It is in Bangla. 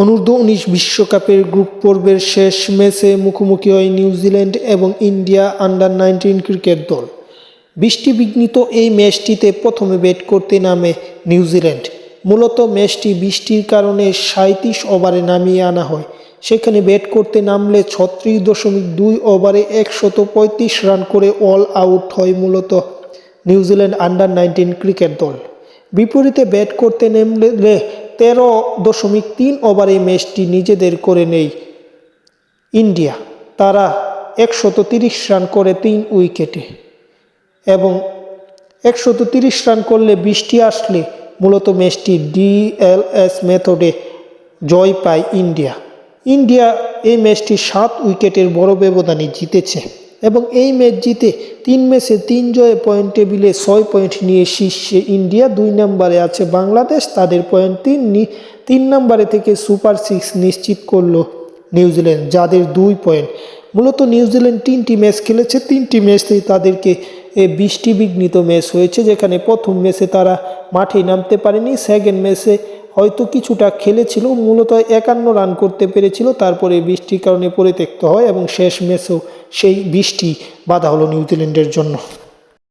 অনূর্ধ্ব উনিশ বিশ্বকাপের গ্রুপ পর্বের শেষ ম্যাচে মুখোমুখি হয় নিউজিল্যান্ড এবং ইন্ডিয়া আন্ডার নাইনটিন ক্রিকেট দল। বৃষ্টি বিঘ্নিত এই ম্যাচটিতে প্রথমে ব্যাট করতে নামে নিউজিল্যান্ড মূলত ম্যাচটি বৃষ্টির কারণে সাঁত্রিশ ওভারে নামিয়ে আনা হয়। সেখানে ব্যাট করতে নামলে ছত্রিশ দশমিক দুই ওভারে একশত পঁয়ত্রিশ রান করে অল আউট হয় মূলত নিউজিল্যান্ড আন্ডার নাইনটিন ক্রিকেট দল। বিপরীতে ব্যাট করতে নেমলে তেরো দশমিক তিন ওভারে ম্যাচটি নিজেদের করে নেই। ইন্ডিয়া, তারা একশত তিরিশ রান করে তিন উইকেটে এবং একশত তিরিশ রান করলে বৃষ্টি আসলে মূলত ম্যাচটি ডিএলএস মেথডে জয় পায় ইন্ডিয়া। ইন্ডিয়া এই ম্যাচটি সাত উইকেটের বড় ব্যবধানে জিতেছে। এবং এই ম্যাচ জিতে তিন ম্যাচে তিন জয়ে পয়েন্ট টেবিলে ছয় পয়েন্ট নিয়ে শীর্ষে ইন্ডিয়া দুই নম্বরে আছে বাংলাদেশ। তাদের পয়েন্ট তিন তিন নম্বরে থেকে সুপার সিক্স নিশ্চিত করল নিউজিল্যান্ড, যাদের দুই পয়েন্ট। মূলত নিউজিল্যান্ড তিনটি ম্যাচ খেলেছে। তিনটি ম্যাচেই তাদেরকে বৃষ্টি বিঘ্নিত ম্যাচ হয়েছে, যেখানে প্রথম ম্যাচে তারা মাঠে নামতে পারেনি। সেকেন্ড ম্যাচে হয়তো কিছুটা খেলেছিল, মূলত একান্ন রান করতে পেরেছিল, তারপরে বৃষ্টির কারণে পরিত্যক্ত হয় এবং শেষ ম্যাচেও সেই বৃষ্টি বাধা হলো নিউজিল্যান্ডের জন্য।